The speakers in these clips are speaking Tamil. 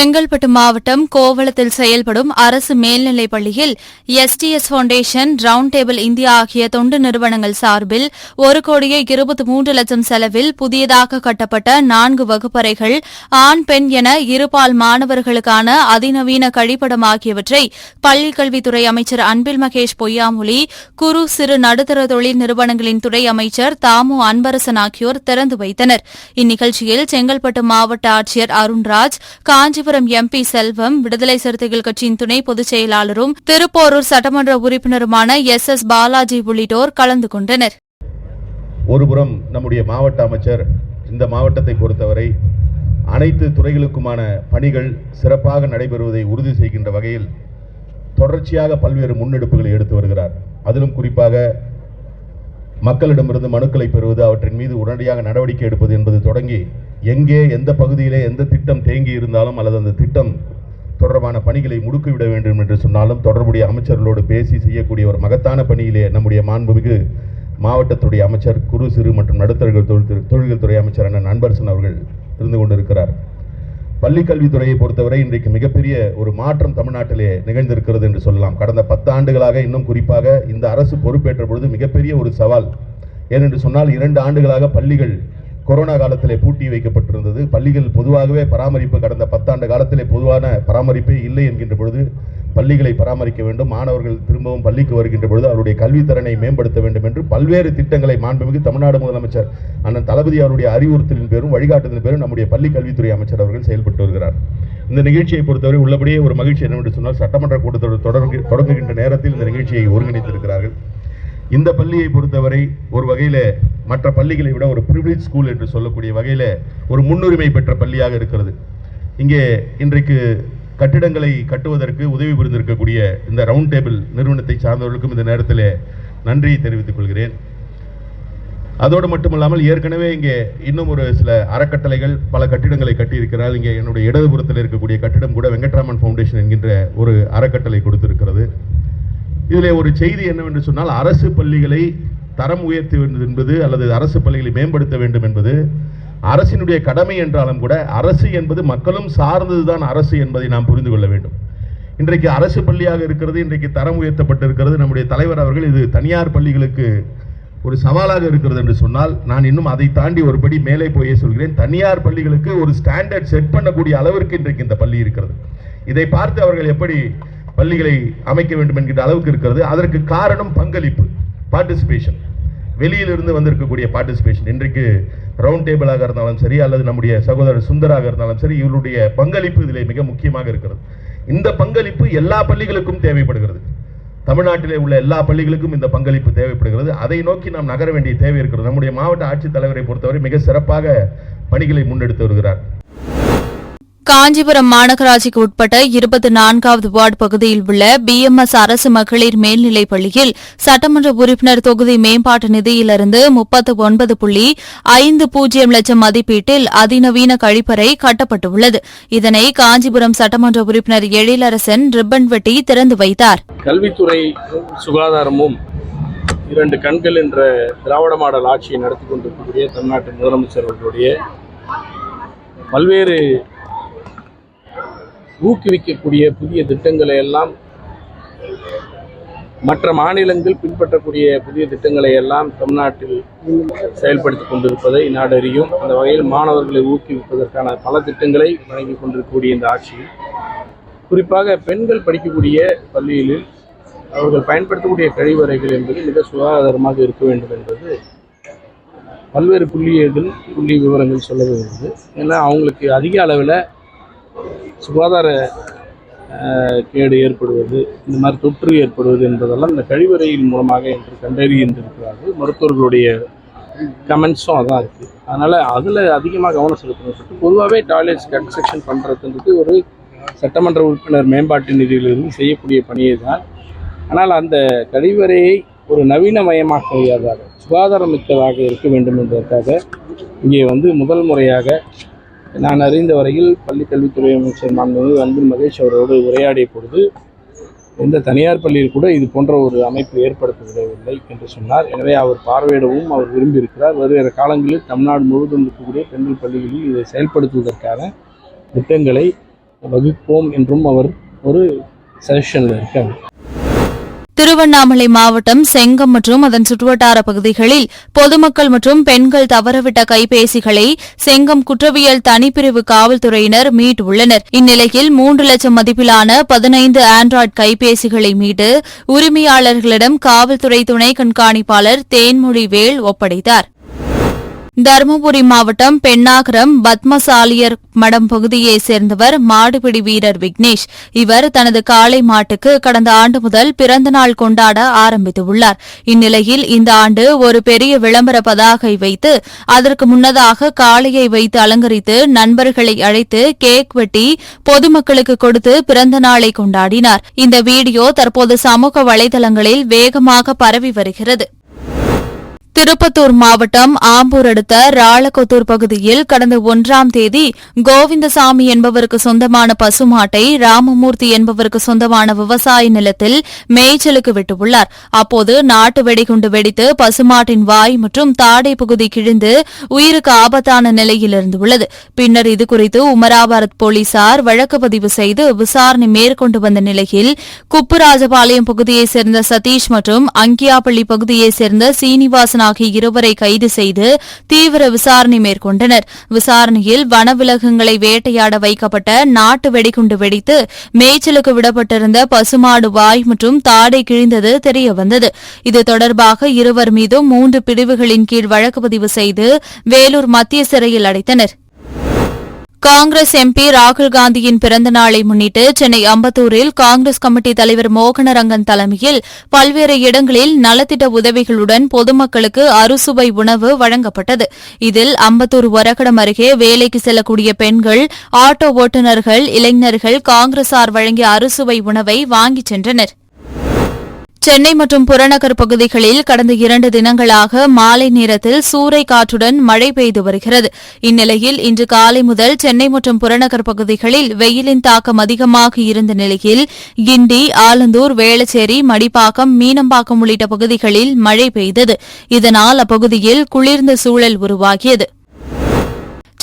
செங்கல்பட்டு மாவட்டம் கோவளத்தில் செயல்படும் அரசு மேல்நிலைப் பள்ளியில் SDS foundation round table India ஆகிய தொண்டு நிறுவனங்கள் சார்பில் ஒரு கோடியே இருபத்தி மூன்று லட்சம் செலவில் புதியதாக கட்டப்பட்ட நான்கு வகுப்பறைகள் ஆண் பெண் என இருபால் மாணவர்களுக்கான அதிநவீன கழிப்படம் ஆகியவற்றை பள்ளிக்கல்வித்துறை அமைச்சர் அன்பில் மகேஷ் பொய்யாமொழி குறு சிறு நடுத்தர தொழில் நிறுவனங்களின் துறை அமைச்சர் தாமு அன்பரசன் ஆகியோர் திறந்து வைத்தனர். இந்நிகழ்ச்சியில் செங்கல்பட்டு மாவட்ட ஆட்சியர் அருண்ராஜ் காஞ்சிபுரம் எம்பி செல்வம் விடுதலை சிறுத்தைகள் கட்சியின் துணை பொதுச் செயலாளரும் திருப்போரூர் சட்டமன்ற உறுப்பினருமான எஸ் எஸ் பாலாஜி உள்ளிட்டோர் கலந்து கொண்டனர். ஒருபுறம் நம்முடைய மாவட்ட அமைச்சர் இந்த மாவட்டத்தை பொறுத்தவரை அனைத்து துறைகளுக்குமான பணிகள் சிறப்பாக நடைபெறுவதை உறுதி செய்கின்ற வகையில் தொடர்ச்சியாக பல்வேறு முன்னெடுப்புகளை எடுத்து வருகிறார். அதிலும் குறிப்பாக மக்களிடமிருந்து மனுக்களை பெறுவது அவற்றின் மீது உடனடியாக நடவடிக்கை எடுப்பது என்பது தொடங்கி எங்கே எந்த பகுதியிலே எந்த திட்டம் தேங்கி இருந்தாலும் அல்லது அந்த திட்டம் தொடர்பான பணிகளை முடுக்கிவிட வேண்டும் என்று சொன்னாலும் தொடர்புடைய அமைச்சர்களோடு பேசி செய்யக்கூடிய ஒரு மகத்தான பணியிலே நம்முடைய மாண்புமிகு மாவட்டத்துடைய அமைச்சர் குறு சிறு மற்றும் நடுத்தர்கள் தொழில் தொழில்கள் துறை அமைச்சர் அண்ணன் அன்பரசன் அவர்கள் இருந்து கொண்டிருக்கிறார். பள்ளி கல்வித்துறையை பொறுத்தவரை இன்றைக்கு மிகப்பெரிய ஒரு மாற்றம் தமிழ்நாட்டிலே நிகழ்ந்திருக்கிறது என்று சொல்லலாம். கடந்த பத்து ஆண்டுகளாக இன்னும் குறிப்பாக இந்த அரசு பொறுப்பேற்ற பொழுது மிகப்பெரிய ஒரு சவால். ஏனென்று சொன்னால் இரண்டு ஆண்டுகளாக பள்ளிகள் கொரோனா காலத்திலே பூட்டி வைக்கப்பட்டிருந்தது. பள்ளிகள் பொதுவாகவே பராமரிப்பு கடந்த பத்தாண்டு காலத்திலே பொதுவான பராமரிப்பே இல்லை என்கின்ற பொழுது பள்ளிகளை பராமரிக்க வேண்டும். மாணவர்கள் திரும்பவும் பள்ளிக்கு வருகின்ற பொழுது அவருடைய கல்வித்திறனை மேம்படுத்த வேண்டும் என்று பல்வேறு திட்டங்களை மாண்புமிகு தமிழ்நாடு முதலமைச்சர் அண்ணன் தளபதி அவருடைய அறிவுறுத்தலின் பேரும் வழிகாட்டுதலின் பேரும் நம்முடைய பள்ளி கல்வித்துறை அமைச்சர் அவர்கள் செயல்பட்டு வருகிறார். இந்த நிகழ்ச்சியை பொறுத்தவரை உள்ளபடியே ஒரு மகிழ்ச்சி என்னவென்று சொன்னால் சட்டமன்ற கூட்டத்தொடர் தொடர்பு தொடங்குகின்ற நேரத்தில் இந்த நிகழ்ச்சியை ஒருங்கிணைத்திருக்கிறார்கள். இந்த பள்ளியை பொறுத்தவரை ஒரு வகையில் மற்ற பள்ளிகளை விட ஒரு ப்ரிவிலேஜ் ஸ்கூல் என்று சொல்லக்கூடிய வகையில் ஒரு முன்னுரிமை பெற்ற பள்ளியாக இருக்கிறது. இங்கே இன்றைக்கு கட்டிடங்களை கட்டுவதற்கு உதவி புரிந்திருக்கக்கூடிய இந்த ரவுண்ட் டேபிள் நிறுவனத்தை சார்ந்தவர்களுக்கும் இந்த நேரத்தில் நன்றியை தெரிவித்துக் கொள்கிறேன். அதோடு மட்டுமல்லாமல் ஏற்கனவே இங்கே இன்னும் ஒரு சில அறக்கட்டளைகள் பல கட்டிடங்களை கட்டியிருக்கிறார். இங்கே என்னுடைய இடதுபுறத்தில் இருக்கக்கூடிய கட்டிடம் கூட வெங்கட்ராமன் ஃபவுண்டேஷன் என்கின்ற ஒரு அறக்கட்டளை கொடுத்திருக்கிறது. இதில் ஒரு செய்தி என்னவென்று சொன்னால் அரசு பள்ளிகளை தரம் உயர்த்த வேண்டும் என்பது அல்லது அரசு பள்ளிகளை மேம்படுத்த வேண்டும் என்பது அரசினுடைய கடமை என்றாலும் கூட அரசு என்பது மக்களும் சார்ந்ததுதான் அரசு என்பதை நாம் புரிந்து கொள்ள வேண்டும். இன்றைக்கு அரசு பள்ளியாக இருக்கிறது இன்றைக்கு தரம் உயர்த்தப்பட்டிருக்கிறது. நம்முடைய தலைவர் அவர்கள் இது தனியார் பள்ளிகளுக்கு ஒரு சவாலாக இருக்கிறது என்று சொன்னால் நான் இன்னும் அதை தாண்டி ஒருபடி மேலே போயே சொல்கிறேன். தனியார் பள்ளிகளுக்கு ஒரு ஸ்டாண்டர்ட் செட் பண்ணக்கூடிய அளவிற்கு இன்றைக்கு இந்த பள்ளி இருக்கிறது. இதை பார்த்து அவர்கள் எப்படி பள்ளிகளை அமைக்க வேண்டும் என்கின்ற அளவுக்கு இருக்கிறது. அதற்கு காரணம் பங்களிப்பு பார்ட்டிசிபேஷன் வெளியிலிருந்து வந்திருக்கக்கூடிய பார்ட்டிசிபேஷன் இன்றைக்கு ரவுண்ட் டேபிளாக இருந்தாலும் சரி அல்லது நம்முடைய சகோதரர் சுந்தராக இருந்தாலும் சரி இவருடைய பங்களிப்பு இதிலே மிக முக்கியமாக இருக்கிறது. இந்த பங்களிப்பு எல்லா பள்ளிகளுக்கும் தேவைப்படுகிறது. தமிழ்நாட்டிலே உள்ள எல்லா பள்ளிகளுக்கும் இந்த பங்களிப்பு தேவைப்படுகிறது. அதை நோக்கி நாம் நகர வேண்டிய தேவை இருக்கிறது. நம்முடைய மாவட்ட ஆட்சித்தலைவரை பொறுத்தவரை மிக சிறப்பாக பணிகளை முன்னெடுத்து வருகிறார். காஞ்சிபுரம் மாநகராட்சிக்கு உட்பட்ட இருபத்தி நான்காவது வார்டு பகுதியில் உள்ள பிஎம்எஸ் அரசு மகளிர் மேல்நிலைப் பள்ளியில் சட்டமன்ற உறுப்பினர் தொகுதி மேம்பாட்டு நிதியிலிருந்து முப்பத்து ஒன்பது புள்ளி ஐந்து பூஜ்ஜியம் லட்சம் மதிப்பீட்டில் அதிநவீன கழிப்பறை கட்டப்பட்டுள்ளது. இதனை காஞ்சிபுரம் சட்டமன்ற உறுப்பினர் எழிலரசன் ரிப்பன் வெட்டி திறந்து வைத்தார். கல்வித்துறை சுகாதாரமும் இரண்டு கண்கள் என்ற திராவிட மாடல் ஆட்சியை நடத்தி கொண்டிருக்கக்கூடிய தமிழ்நாட்டு முதலமைச்சர் அவர்களுடைய பல்வேறு ஊக்குவிக்கக்கூடிய புதிய திட்டங்களை எல்லாம் மற்ற மாநிலங்கள் பின்பற்றக்கூடிய புதிய திட்டங்களை எல்லாம் தமிழ்நாட்டில் செயல்படுத்தி கொண்டிருப்பதை நாடறியும் அந்த வகையில் மாணவர்களை ஊக்குவிப்பதற்கான பல திட்டங்களை வழங்கி கொண்டிருக்கக்கூடிய இந்த ஆட்சியில் குறிப்பாக பெண்கள் படிக்கக்கூடிய பள்ளியில் அவர்கள் பயன்படுத்தக்கூடிய கழிவறைகள் என்பது மிக சுகாதாரமாக இருக்க வேண்டும் என்பது பல்வேறு புள்ளியர்கள் புள்ளி விவரங்கள் சொல்ல வருகிறது ஏன்னா அவங்களுக்கு அதிக அளவில் சுகாதார கேடு ஏற்படுவது இந்த மாதிரி தொற்று ஏற்படுவது என்பதெல்லாம் இந்த கழிவறையின் மூலமாக என்று கண்டறிந்திருக்கிறார்கள். மருத்துவர்களுடைய கமெண்ட்ஸும் அதான் இருக்குது அதனால் அதில் அதிகமாக கவனம் செலுத்தணும் சொல்லிட்டு பொதுவாகவே டாய்லெட்ஸ் கன்ஸ்ட்ரக்ஷன் பண்ணுறதுன்றது ஒரு சட்டமன்ற உறுப்பினர் மேம்பாட்டு நிதியிலிருந்து செய்யக்கூடிய பணியை தான். ஆனால் அந்த கழிவறையை ஒரு நவீனமயமாக்கியதாக சுகாதாரமிக்கதாக இருக்க வேண்டும் என்பதற்காக இங்கே வந்து முதல் முறையாக நான் அறிந்த வரையில் பள்ளிக்கல்வித்துறை அமைச்சர் மாண்புமிகு அன்பில் மகேஷ் அவரோடு உரையாடிய பொழுது எந்த தனியார் பள்ளியில் கூட இது போன்ற ஒரு அமைப்பு ஏற்படுத்தப்படவில்லை என்று சொன்னார். எனவே அவர் பார்வையிடவும் அவர் விரும்பியிருக்கிறார். வருகிற காலங்களில் தமிழ்நாடு முழுவதும் இருக்கக்கூடிய பெண்கள் பள்ளிகளில் இதை செயல்படுத்துவதற்கான திட்டங்களை வகுப்போம் என்றும் அவர் ஒரு சஜஷனில் இருக்கார். திருவண்ணாமலை மாவட்டம் செங்கம் மற்றும் அதன் சுற்றுவட்டார பகுதிகளில் பொதுமக்கள் மற்றும் பெண்கள் தவறவிட்ட கைபேசிகளை செங்கம் குற்றவியல் தனிப்பிரிவு காவல்துறையினர் மீட்டுள்ளனர். இந்நிலையில் மூன்று லட்சம் மதிப்பிலான பதினைந்து ஆண்ட்ராய்டு கைபேசிகளை மீட்டு உரிமையாளர்களிடம் காவல்துறை துணை கண்காணிப்பாளர் தேன்மொழி வேல் ஒப்படைத்தார். தருமபுரி மாவட்டம் பெண்ணாகரம் பத்மசாலியர் மடம் பகுதியைச் சேர்ந்தவர் மாடுபிடி வீரர் விக்னேஷ். இவர் தனது காளை மாட்டுக்கு கடந்த ஆண்டு முதல் பிறந்த நாள் கொண்டாட ஆரம்பித்துள்ளார் இந்நிலையில் இந்த ஆண்டு ஒரு பெரிய விளம்பர பதாகை வைத்து அதற்கு முன்னதாக காளையை வைத்து அலங்கரித்து நண்பர்களை அழைத்து கேக் வெட்டி பொதுமக்களுக்கு கொடுத்து பிறந்த நாளை கொண்டாடினார். இந்த வீடியோ தற்போது சமூக வலைதளங்களில் வேகமாக பரவி வருகிறது. திருப்பத்தூர் மாவட்டம் ஆம்பூர் அடுத்த ராளக்கொத்தூர் பகுதியில் கடந்த ஒன்றாம் தேதி கோவிந்தசாமி என்பவருக்கு சொந்தமான பசுமாட்டை ராமமூர்த்தி என்பவருக்கு சொந்தமான விவசாய நிலத்தில் மேய்ச்சலுக்கு விட்டுள்ளார். அப்போது நாட்டு வெடிகுண்டு வெடித்து பசுமாட்டின் வாய் மற்றும் தாடை பகுதி கிழிந்து உயிருக்கு ஆபத்தான நிலையில் இருந்துள்ளது. பின்னர் இதுகுறித்து உமராபாரத் போலீசார் வழக்கு பதிவு செய்து விசாரணை மேற்கொண்டு வந்த நிலையில் குப்புராஜபாளையம் பகுதியைச் சேர்ந்த சதீஷ் மற்றும் அங்கியாப்பள்ளி பகுதியைச் சேர்ந்த சீனிவாசன் ஆகிய இருவரை கைது செய்து தீவிர விசாரணை மேற்கொண்டனர். விசாரணையில் வனவிலங்குகளை வேட்டையாட வைக்கப்பட்ட நாட்டு வெடிகுண்டு வெடித்து மேய்ச்சலுக்கு விடப்பட்டிருந்த பசுமாடு வாய் மற்றும் தாடை கிழிந்தது தெரியவந்தது. இது தொடர்பாக இருவர் மீதும் மூன்று பிரிவுகளின் கீழ் வழக்கு பதிவு செய்து வேலூர் மத்திய சிறையில் அடைத்தனர். காங்கிரஸ் எம்பி ராகுல் காந்தியின் பிறந்த நாளை முன்னிட்டு சென்னை அம்பத்தூரில் காங்கிரஸ் கமிட்டி தலைவர் மோகனரங்கன் தலைமையில் பல்வேறு இடங்களில் நலத்திட்ட உதவிகளுடன் பொதுமக்களுக்கு அறுசுவை உணவு வழங்கப்பட்டது. இதில் அம்பத்தூர் ஒரகடம் அருகே வேலைக்கு செல்லக்கூடிய பெண்கள் ஆட்டோ ஓட்டுநர்கள் இளைஞர்கள் காங்கிரசார் வழங்கிய அறுசுவை உணவை வாங்கிச் சென்றனர். சென்னை மற்றும் புறநகர் பகுதிகளில் கடந்த இரண்டு தினங்களாக மாலை நேரத்தில் சூறை காற்றுடன் மழை பெய்து வருகிறது. இந்நிலையில் இன்று காலை முதல் சென்னை மற்றும் புறநகர் பகுதிகளில் வெயிலின் தாக்கம் அதிகமாக இருந்த நிலையில் கிண்டி ஆலந்தூர் வேளச்சேரி மடிப்பாக்கம் மீனம்பாக்கம் உள்ளிட்ட பகுதிகளில் மழை பெய்தது. இதனால் அப்பகுதியில் குளிர்ந்த சூழல் உருவாகியது.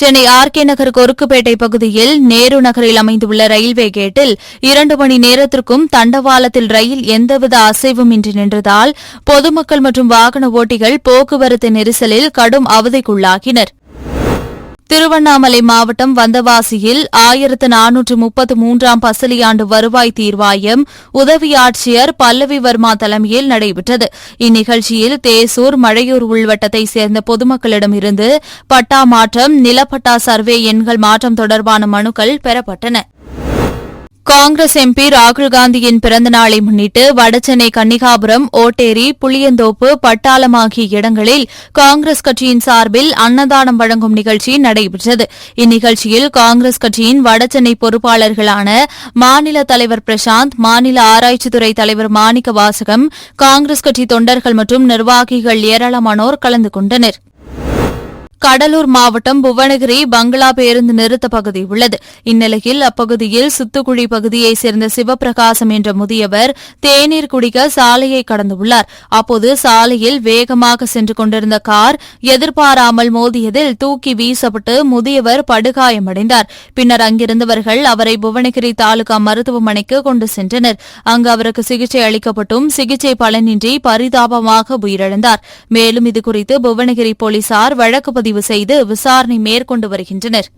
சென்னை ஆர் கே நகர் கொருக்குப்பேட்டை பகுதியில் நேரு நகரில் அமைந்துள்ள ரயில்வே கேட்டில் இரண்டு மணி நேரத்திற்கும் தண்டவாளத்தில் ரயில் எந்தவித அசைவும் இன்றி நின்றதால் பொதுமக்கள் மற்றும் வாகன ஓட்டிகள் போக்குவரத்து நெரிசலில் கடும் அவதிக்குள்ளாகினர். திருவண்ணாமலை மாவட்டம் வந்தவாசியில் ஆயிரத்து நானூற்று முப்பத்து மூன்றாம் பசலியாண்டு வருவாய் தீர்வாயம் உதவி ஆட்சியர் பல்லவி வர்மா தலைமையில் நடைபெற்றது. இந்நிகழ்ச்சியில் தேசூர் மழையூர் உள்வட்டத்தைச் சேர்ந்த பொதுமக்களிடமிருந்து பட்டா மாற்றம் நிலப்பட்டா சர்வே எண்கள் மாற்றம் தொடர்பான மனுக்கள் பெறப்பட்டன. காங்கிரஸ் எம்பி ராகுல்காந்தியின் பிறந்த நாளை முன்னிட்டு வடசென்னை கன்னிகாபுரம் ஓட்டேரி புளியந்தோப்பு பட்டாளம் ஆகிய இடங்களில் காங்கிரஸ் கட்சியின் சார்பில் அன்னதானம் வழங்கும் நிகழ்ச்சி நடைபெற்றது. இந்நிகழ்ச்சியில் காங்கிரஸ் கட்சியின் வடசென்னை பொறுப்பாளர்களான மாநில தலைவர் பிரசாந்த் மாநில ஆராய்ச்சித்துறை தலைவர் மாணிக்க வாசகம் காங்கிரஸ் கட்சி தொண்டர்கள் மற்றும் நிர்வாகிகள் ஏராளமானோர் கலந்து கொண்டனர். கடலூர் மாவட்டம் புவனகிரி பங்களா பேருந்து நிறுத்த பகுதி உள்ளது. இந்நிலையில் அப்பகுதியில் சுத்துக்குழி பகுதியைச் சேர்ந்த சிவபிரகாசம் என்ற முதியவர் தேநீர் குடிக்க சாலையை கடந்துள்ளார் அப்போது சாலையில் வேகமாக சென்று கொண்டிருந்த கார் எதிர்பாராமல் மோதியதில் தூக்கி வீசப்பட்டு முதியவர் படுகாயமடைந்தார். பின்னர் அங்கிருந்தவர்கள் அவரை புவனகிரி தாலுகா மருத்துவமனைக்கு கொண்டு சென்றனர். அங்கு அவருக்கு சிகிச்சை அளிக்கப்பட்டும் சிகிச்சை பலனின்றி பரிதாபமாக உயிரிழந்தார். மேலும் இதுகுறித்து புவனகிரி போலீசார் வழக்கு பதிவு செய்து விசாரணை மேற்கொண்டு வருகின்றனர்.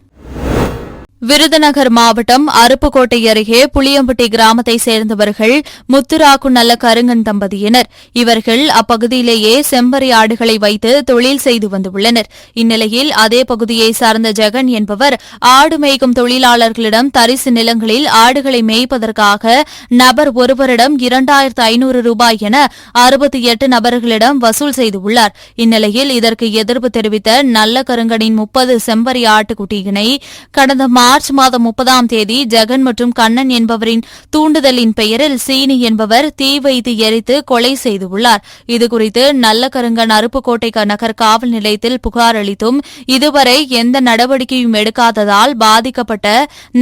விருதுநகர் மாவட்டம் அருப்புக்கோட்டை அருகே புளியம்பட்டி கிராமத்தைச் சேர்ந்தவர்கள் முத்துராக்கு நல்ல கருங்கன் தம்பதியினர். இவர்கள் அப்பகுதியிலேயே செம்பறி ஆடுகளை வைத்து தொழில் செய்து வந்துள்ளனர். இந்நிலையில் அதே பகுதியை சார்ந்த ஜெகன் என்பவர் ஆடு மேய்க்கும் தொழிலாளர்களிடம் தரிசு நிலங்களில் ஆடுகளை மேய்ப்பதற்காக நபர் ஒருவரிடம் இரண்டாயிரத்து ஐநூறு ரூபாய் என அறுபத்தி எட்டு நபர்களிடம் வசூல் செய்துள்ளார் இந்நிலையில் இதற்கு எதிர்ப்பு தெரிவித்த நல்ல கருங்கனின் முப்பது செம்பறி ஆட்டுக்குட்டியினை கடந்த மார்ச் மாதம் முப்பதாம் தேதி ஜெகன் மற்றும் கண்ணன் என்பவரின் தூண்டுதலின் பெயரில் சீனி என்பவர் தீ வைத்து எரித்து கொலை செய்துள்ளார். இதுகுறித்து நல்லகருங்கன் அருப்புக்கோட்டை நகர் காவல் நிலையத்தில் புகார் அளித்தும் இதுவரை எந்த நடவடிக்கையும் எடுக்காததால் பாதிக்கப்பட்ட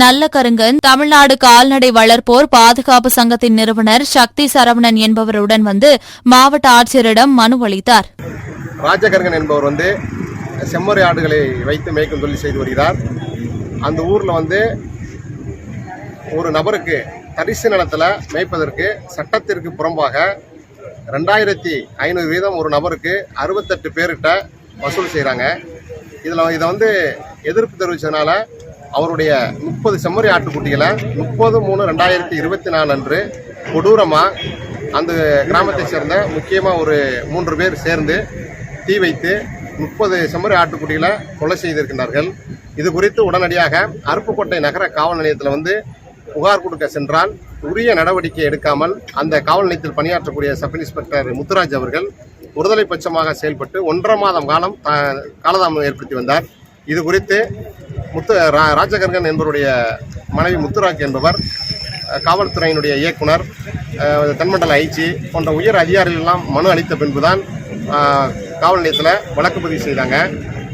நல்லகருங்கன் தமிழ்நாடு கால்நடை வளர்ப்போர் பாதுகாப்பு சங்கத்தின் நிறுவனர் சக்தி சரவணன் என்பவருடன் வந்து மாவட்ட ஆட்சியரிடம் மனு அளித்தார். ராஜகருங்கன் என்பவர் வந்து செம்மறி ஆடுகளை வைத்து மேய்க்கும் தொழில் செய்து வருகிறார். அந்த ஊரில் வந்து ஒரு நபருக்கு தரிசு நிலத்தில் மேய்ப்பதற்கு சட்டத்திற்கு புறம்பாக ரெண்டாயிரத்தி ஐநூறு வீதம் ஒரு நபருக்கு அறுபத்தெட்டு பேர்கிட்ட வசூல் செய்கிறாங்க இதில் இதை வந்து எதிர்ப்பு தெரிவித்ததுனால அவருடைய முப்பது செம்மறி ஆட்டுக்குட்டிகளை முப்பது மூணு ரெண்டாயிரத்தி இருபத்தி நாலு அன்று கொடூரமாக அந்த கிராமத்தை சேர்ந்த முக்கியமாக ஒரு மூன்று பேர் சேர்ந்து தீ வைத்து முப்பது செம்மறி ஆட்டுக்குட்டிகளை கொலை செய்திருக்கின்றார்கள். இது குறித்து உடனடியாக அருப்புக்கோட்டை நகர காவல் நிலையத்தில் வந்து புகார் கொடுக்க சென்றால் உரிய நடவடிக்கை எடுக்காமல் அந்த காவல் நிலையத்தில் பணியாற்றக்கூடிய சப் இன்ஸ்பெக்டர் முத்துராஜ் அவர்கள் ஒருதலை பட்சமாக செயல்பட்டு ஒன்றரை மாதம் காலம் காலதாமதம் ஏற்படுத்தி வந்தார். இது குறித்து முத்து ரா- ராஜகர்கன் என்பவருடைய மனைவி முத்துராஜ் என்பவர் காவல்துறையினுடைய இயக்குனர் தென்மண்டல ஐஜி போன்ற உயர் அதிகாரிகள் எல்லாம் மனு அளித்த பின்புதான் காவல் நிலையத்தில் வழக்கு பதிவு செய்தாங்க.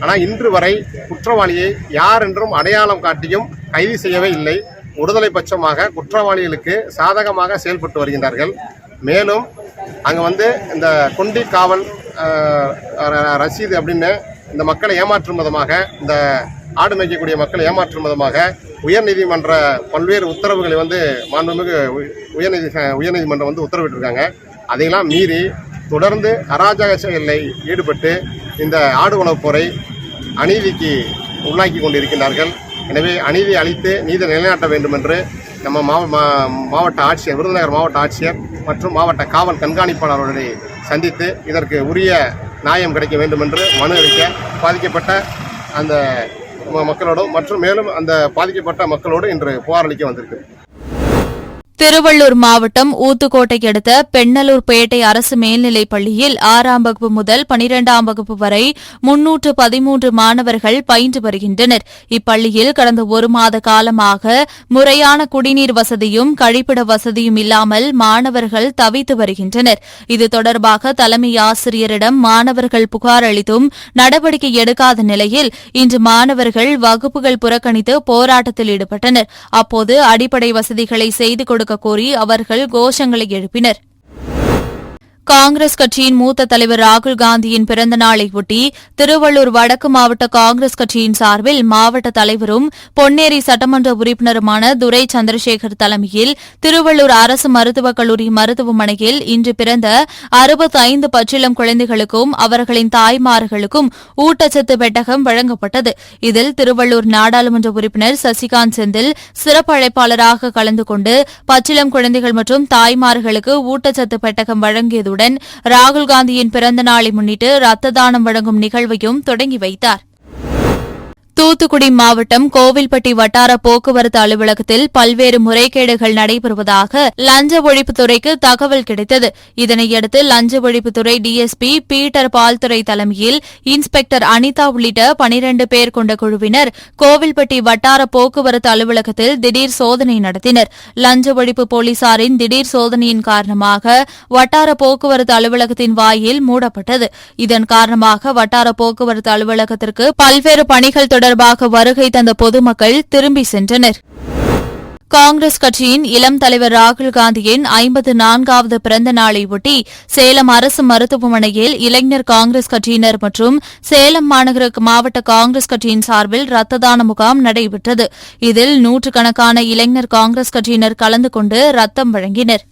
ஆனால் இன்று வரை குற்றவாளியை யார் என்றும் அடையாளம் காட்டியும் கைது செய்யவே இல்லை. ஒருதலை பட்சமாக குற்றவாளிகளுக்கு சாதகமாக செயல்பட்டு வருகின்றார்கள். மேலும் அங்கே வந்து இந்த கொண்டி காவல் ர- ரசீது அப்படின்னு இந்த மக்களை ஏமாற்றும் விதமாக இந்த ஆடு மேய்க்கக்கூடிய மக்களை ஏமாற்றும் விதமாக உயர்நீதிமன்ற பல்வேறு உத்தரவுகளை வந்து மாண்புமிகு உயர்நீதி உயர்நீதிமன்றம் வந்து உத்தரவிட்டிருக்காங்க. அதையெல்லாம் மீறி தொடர்ந்து அராஜக செயலில் ஈடுபட்டு இந்த ஆடு உணவுப் போரை அநீதிக்கு உள்ளாக்கி கொண்டிருக்கின்றார்கள். எனவே அநீதி அளித்து நீதி நிலைநாட்ட வேண்டும் என்று நம்ம மாவ- மா- மாவட்ட ஆட்சியர் விருதுநகர் மாவட்ட ஆட்சியர் மற்றும் மாவட்ட காவல் கண்காணிப்பாளர்களை சந்தித்து இதற்கு உரிய நியாயம் கிடைக்க வேண்டும் என்று மனு அளிக்க பாதிக்கப்பட்ட அந்த மக்களோடும் மற்றும் மேலும் அந்த பாதிக்கப்பட்ட மக்களோடு இன்று புகாரளிக்க வந்திருக்கிறது வந்திருக்கு திருவள்ளூர் மாவட்டம் ஊத்துக்கோட்டை அடுத்த பெண்ணலூர் பேட்டை அரசு மேல்நிலைப் பள்ளியில் ஆறாம் வகுப்பு முதல் பனிரெண்டாம் வகுப்பு வரை முன்னூற்று பதிமூன்று மாணவர்கள் பயின்று வருகின்றனர். இப்பள்ளியில் கடந்த ஒரு மாத காலமாக முறையான குடிநீர் வசதியும் கழிப்பிட வசதியும் இல்லாமல் மாணவர்கள் தவித்து வருகின்றனர். இது தொடர்பாக தலைமை ஆசிரியரிடம் மாணவர்கள் புகார் அளித்தும் நடவடிக்கை எடுக்காத நிலையில் இன்று மாணவர்கள் வகுப்புகள் புறக்கணித்து போராட்டத்தில் ஈடுபட்டனர். அப்போது அடிப்படை வசதிகளை செய்து கொடுக்க கோரி அவர்கள் கோஷங்களை எழுப்பினர். காங்கிரஸ் கட்சியின் மூத்த தலைவர் ராகுல் காந்தியின் பிறந்த நாளை ஒட்டி திருவள்ளூர் வடக்கு மாவட்ட காங்கிரஸ் கட்சியின் சார்பில் மாவட்ட தலைவரும் பொன்னேரி சட்டமன்ற உறுப்பினருமான துரை சந்திரசேகர் தலைமையில் திருவள்ளூர் அரசு மருத்துவக் கல்லூரி மருத்துவமனையில் இன்று பிறந்த அறுபத்தைந்து பச்சிளம் குழந்தைகளுக்கும் அவர்களின் தாய்மார்களுக்கும் ஊட்டச்சத்து பெட்டகம் வழங்கப்பட்டது. இதில் திருவள்ளூர் நாடாளுமன்ற உறுப்பினர் சசிகாந்த் செந்தில் சிறப்பு அழைப்பாளராக கலந்து கொண்டு பச்சிளம் குழந்தைகள் மற்றும் தாய்மார்களுக்கு ஊட்டச்சத்து பெட்டகம் வழங்கியது வழங்கியதுடன் ராகுல் காந்தியின் பிறந்த நாளை முன்னிட்டு ரத்த தானம் வழங்கும் நிகழ்வையும் தொடங்கி வைத்தார். தூத்துக்குடி மாவட்டம் கோவில்பட்டி வட்டார போக்குவரத்து அலுவலகத்தில் பல்வேறு முறைகேடுகள் நடைபெறுவதாக லஞ்ச ஒழிப்புத்துறைக்கு தகவல் கிடைத்தது. இதனையடுத்து லஞ்ச ஒழிப்புத்துறை டிஎஸ்பி பீட்டர் பால்துறை தலைமையில் இன்ஸ்பெக்டர் அனிதா உள்ளிட்ட பனிரண்டு பேர் கொண்ட குழுவினர் கோவில்பட்டி வட்டார போக்குவரத்து அலுவலகத்தில் திடீர் சோதனை நடத்தினர். லஞ்ச ஒழிப்பு போலீசாரின் திடீர் சோதனையின் காரணமாக வட்டார போக்குவரத்து அலுவலகத்தின் வாயில் மூடப்பட்டது. இதன் காரணமாக வட்டார போக்குவரத்து அலுவலகத்திற்கு பல்வேறு பணிகள் தொடர்பாக வருகை தந்த பொதுமக்கள் திரும்பி சென்றனர். காங்கிரஸ் கட்சியின் இளம் தலைவர் ராகுல் காந்தியின் நான்காவது பிறந்த நாளையொட்டி சேலம் அரசு மருத்துவமனையில் இளைஞர் காங்கிரஸ் கட்சியினர் மற்றும் சேலம் மாநகர மாவட்ட காங்கிரஸ் கட்சியின் சார்பில் ரத்த தான முகாம் நடைபெற்றது. இதில் நூற்றுக்கணக்கான இளைஞர் காங்கிரஸ் கட்சியினர் கலந்து கொண்டு ரத்தம் வழங்கினர்.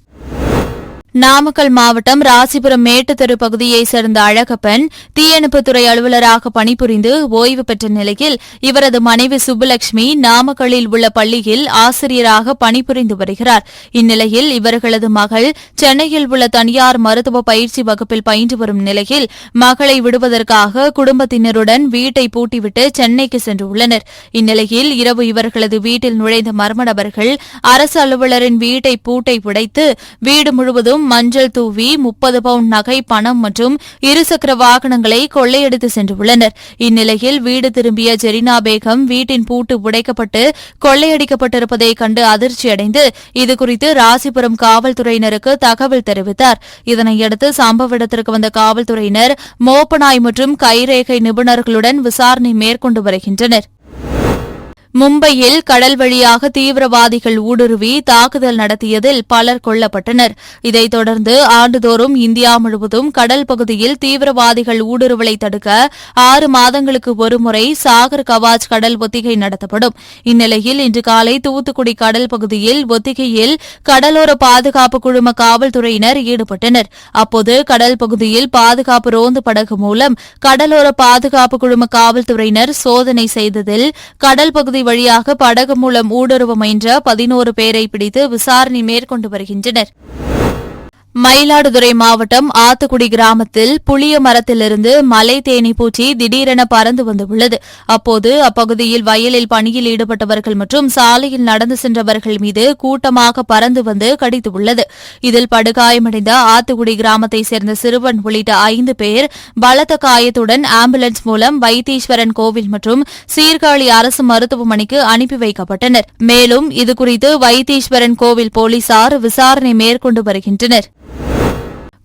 நாமக்கல் மாவட்டம் ராசிபுரம் மேட்டுத்தெரு பகுதியைச் சேர்ந்த அழகப்பன் தீயணைப்புத்துறை அலுவலராக பணிபுரிந்து ஓய்வு பெற்ற நிலையில் இவரது மனைவி சுப்புலட்சுமி நாமக்கல்லில் உள்ள பள்ளியில் ஆசிரியராக பணிபுரிந்து வருகிறார். இந்நிலையில் இவர்களது மகள் சென்னையில் உள்ள தனியார் மருத்துவ பயிற்சி வகுப்பில் பயின்று வரும் நிலையில் மகளை விடுவதற்காக குடும்பத்தினருடன் வீட்டை பூட்டிவிட்டு சென்னைக்கு சென்றுள்ளனர் இந்நிலையில் இரவு இவர்களது வீட்டில் நுழைந்த மர்ம நபர்கள் அரசு அலுவலரின் வீட்டை பூட்டை உடைத்து வீடு முழுவதும் மஞ்சள் தூவி முப்பது பவுண்ட் நகை பணம் மற்றும் இருசக்கர வாகனங்களை கொள்ளையடித்து சென்றுள்ளனர். இந்நிலையில் வீடு திரும்பிய ஜெரினா பேகம் வீட்டின் பூட்டு உடைக்கப்பட்டு கொள்ளையடிக்கப்பட்டிருப்பதை கண்டு அதிர்ச்சியடைந்து இதுகுறித்து ராசிபுரம் காவல்துறையினருக்கு தகவல் தெரிவித்தார். இதனையடுத்து சம்பவ இடத்திற்கு வந்த காவல்துறையினர் மோப்பநாய் மற்றும் கைரேகை நிபுணர்களுடன் விசாரணை மேற்கொண்டு வருகின்றனர். மும்பையில் கடல் வழியாக தீவிரவாதிகள் ஊடுருவி தாக்குதல் நடத்தியதில் பலர் கொல்லப்பட்டனர். இதைத் தொடர்ந்து ஆண்டுதோறும் இந்தியா முழுவதும் கடல் பகுதியில் தீவிரவாதிகள் ஊடுருவலை தடுக்க ஆறு மாதங்களுக்கு ஒருமுறை சாகர் கவாஜ் கடல் ஒத்திகை நடத்தப்படும். இந்நிலையில் இன்று காலை தூத்துக்குடி கடல் பகுதியில் ஒத்திகையில் கடலோர பாதுகாப்பு குழும காவல்துறையினர் ஈடுபட்டனர். அப்போது கடல் பகுதியில் பாதுகாப்பு ரோந்து படகு மூலம் கடலோர பாதுகாப்பு குழும காவல்துறையினர் சோதனை செய்ததில் கடல் பகுதி வழியாக படகு மூலம் ஊடுருவ முயன்ற பதினோரு பேரை பிடித்து விசாரணை மேற்கொண்டு வருகின்றனர். மயிலாடுதுறை மாவட்டம் ஆத்துக்குடி கிராமத்தில் புளிய மரத்திலிருந்து மலை தேனி பூச்சி திடீரென பறந்து வந்துள்ளது. அப்போது அப்பகுதியில் வயலில் பணியில் ஈடுபட்டவர்கள் மற்றும் சாலையில் நடந்து சென்றவர்கள் மீது கூட்டமாக பறந்து வந்து கடித்துள்ளது. இதில் படுகாயமடைந்த ஆத்துக்குடி கிராமத்தைச் சேர்ந்த சிறுவன் உள்ளிட்ட ஐந்து பேர் பலத்த காயத்துடன் ஆம்புலன்ஸ் மூலம் வைத்தீஸ்வரன் கோவில் மற்றும் சீர்காழி அரசு மருத்துவமனைக்கு அனுப்பி வைக்கப்பட்டனர். மேலும் இதுகுறித்து வைத்தீஸ்வரன் கோவில் போலீசார் விசாரணை மேற்கொண்டு வருகின்றனர்.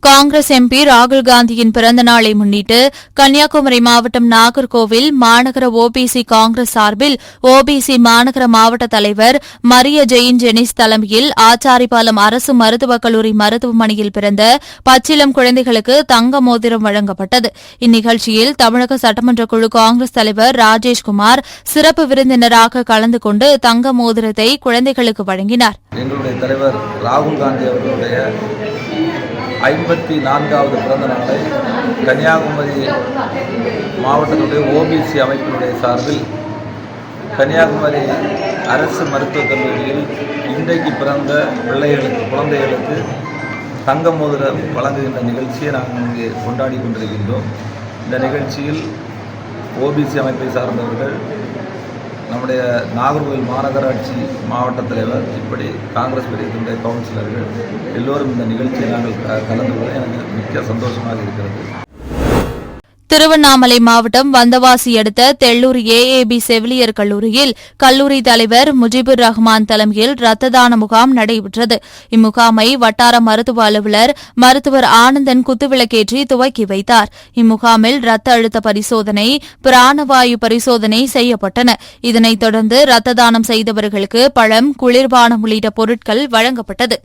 காங்கிரஸ் எம்பி ராகுல் காந்தியின் பிறந்த நாளை முன்னிட்டு கன்னியாகுமரி மாவட்டம் நாகர்கோவில் மாநகர ஓபிசி காங்கிரஸ் சார்பில் ஓபிசி மாநகர மாவட்ட தலைவர் மரிய ஜெயின் ஜெனிஸ் தலைமையில் ஆச்சாரிபாலம் அரசு மருத்துவக் கல்லூரி மருத்துவமனையில் பிறந்த பச்சிலம் குழந்தைகளுக்கு தங்க மோதிரம் வழங்கப்பட்டது. இந்நிகழ்ச்சியில் தமிழக சட்டமன்ற குழு காங்கிரஸ் தலைவர் ராஜேஷ்குமார் சிறப்பு விருந்தினராக கலந்து கொண்டு தங்க மோதிரத்தை குழந்தைகளுக்கு வழங்கினார். எங்களுடைய தலைவர் ராகுல் காந்தி அவர்களுடைய ஐம்பத்தி நான்காவது பிறந்த நாளை கன்னியாகுமரி மாவட்டத்துடைய ஓபிசி அமைப்பினுடைய சார்பில் கன்னியாகுமரி அரசு மருத்துவக் கல்லூரியில் இன்றைக்கு பிறந்த பிள்ளைகளுக்கு குழந்தைகளுக்கு தங்க மோதிரம் வழங்குகின்ற நிகழ்ச்சியை நாங்கள் இங்கே கொண்டாடி கொண்டிருக்கின்றோம். இந்த நிகழ்ச்சியில் ஓபிசி அமைப்பை சார்ந்தவர்கள் நம்முடைய நாகர்கோவில் மாநகராட்சி மாவட்ட தலைவர் இப்படி காங்கிரஸ் பிரியத்தினுடைய கவுன்சிலர்கள் எல்லோரும் இந்த நிகழ்ச்சியில் நாங்கள் க- கலந்து கொள்ள எனக்கு மிக்க சந்தோஷமாக இருக்கிறது. திருவண்ணாமலை மாவட்டம் வந்தவாசி அடுத்த தெள்ளூர் ஏஏபி செவிலியர் கல்லூரியில் கல்லூரி தலைவர் முஜிபுர் ரஹ்மான் தலைமையில் ரத்த தான முகாம் நடைபெற்றது. இம்முகாமை வட்டார மருத்துவ அலுவலர் மருத்துவர் ஆனந்தன் குத்துவிளக்கேற்றி துவக்கி வைத்தார். இம்முகாமில் ரத்த அழுத்த பரிசோதனை பிராணவாயு பரிசோதனை செய்யப்பட்டன. இதனைத் தொடர்ந்து ரத்த தானம் செய்தவர்களுக்கு பழம் குளிர்பானம் உள்ளிட்ட பொருட்கள் வழங்கப்பட்டது.